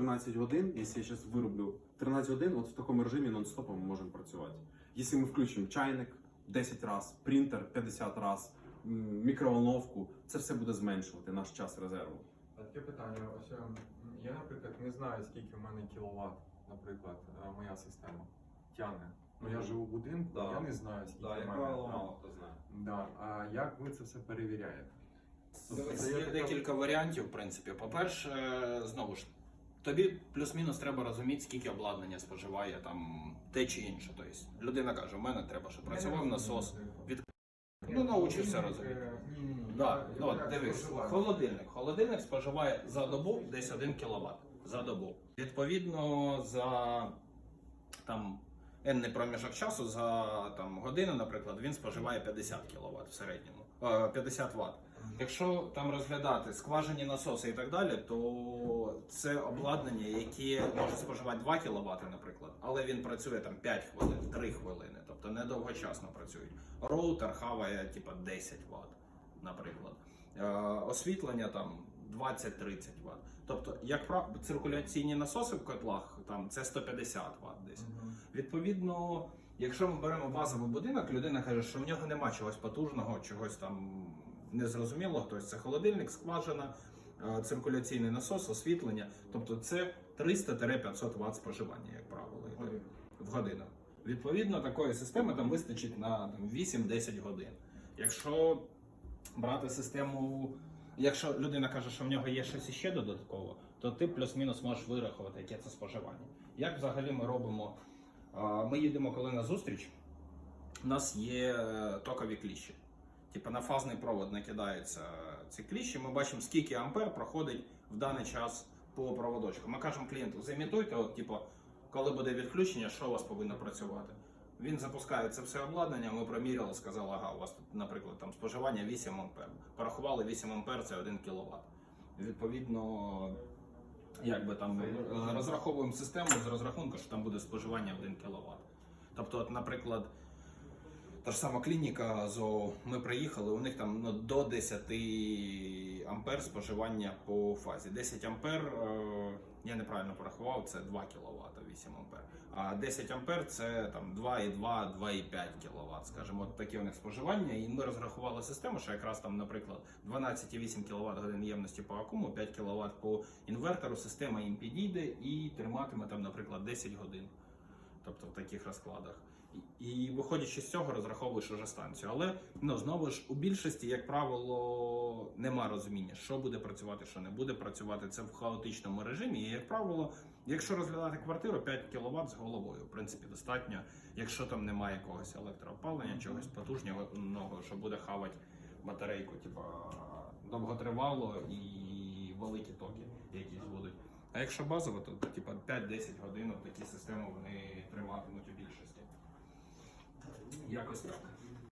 13 годин, якщо я зараз вироблю 13 годин, от в такому режимі нон-стопом ми можемо працювати. Якщо ми включимо чайник 10 разів, принтер 50 разів, мікроволновку, це все буде зменшувати наш час резерву. Таке питання. Ось ем, я, наприклад, не знаю, скільки в мене кіловат, наприклад, е, моя система тягне. Ну я живу в будинку, Да. я не знаю, скільки в мене. правило, мало хто знає. Да. А як ви це все перевіряєте? Це є декілька варіантів, в принципі. По-перше, знову ж, тобі плюс-мінус треба розуміти, скільки обладнання споживає там те чи інше. Тобто людина каже, в мене треба, щоб працював насос. від- Ну, научився розуміти. Да, ну, дивись, холодильник. Холодильник споживає за добу десь 1 кВт. За добу. Відповідно, за там енний проміжок часу, за там, годину, наприклад, він споживає 50 кВт в середньому. Е, 50 Вт. Якщо там розглядати скважині насоси і так далі, то це обладнання, яке може споживати 2 кВт, наприклад, але він працює там 5 хвилин, 3 хвилини, тобто недовгочасно працюють. Роутер хаває типа 10 Вт, наприклад. Е, освітлення там 20-30 Вт. Тобто, як правило, циркуляційні насоси в котлах там це 150 Вт десь. Відповідно, якщо ми беремо базовий будинок, людина каже, що в нього нема чогось потужного, чогось там незрозумілого. Тобто це холодильник, скважина, е, циркуляційний насос, освітлення. Тобто це 300-500 Вт споживання, як правило, йде в годину. Відповідно, такої системи там вистачить на 8-10 годин. Якщо брати систему, якщо людина каже, що в нього є щось іще додатково, то ти плюс-мінус можеш вирахувати, яке це споживання. Як взагалі ми робимо? Ми їдемо коли на зустріч, у нас є е, токові кліщі. Типу на фазний провод накидаються ці кліщі, ми бачимо, скільки ампер проходить в даний час по проводочку. Ми кажемо клієнту, замітуйте, от, типу, коли буде відключення, що у вас повинно працювати. Він запускає це все обладнання, ми проміряли, сказали, ага, у вас тут, наприклад, там споживання 8 ампер. Порахували 8 ампер, це 1 кВт. Відповідно, якби там е, розраховуємо систему з розрахунку, що там буде споживання 1 кВт. Тобто, от, наприклад, та ж сама клініка ЗОО, ми приїхали, у них там ну, до 10 ампер споживання по фазі. 10 ампер, е, я неправильно порахував, це 2 кВт, 8 ампер. А 10 ампер це там 2,2, 2,5 кВт, скажімо, от такі у них споживання. І ми розрахували систему, що якраз там, наприклад, 12,8 кВт годин ємності по акуму, 5 кВт по інвертору, система їм підійде і триматиме там, наприклад, 10 годин. Тобто в таких розкладах. І, виходячи з цього, розраховуєш уже станцію. Але ну знову ж у більшості, як правило, нема розуміння, що буде працювати, що не буде працювати. Це в хаотичному режимі. І як правило, якщо розглядати квартиру, 5 кВт з головою, в принципі, достатньо, якщо там немає якогось електроопалення, чогось потужного, що буде хавати батарейку, типа довготривало і великі токи якісь будуть. А якщо базово, то типа 5-10 годин такі системи вони триматимуть у більшості. Якось так.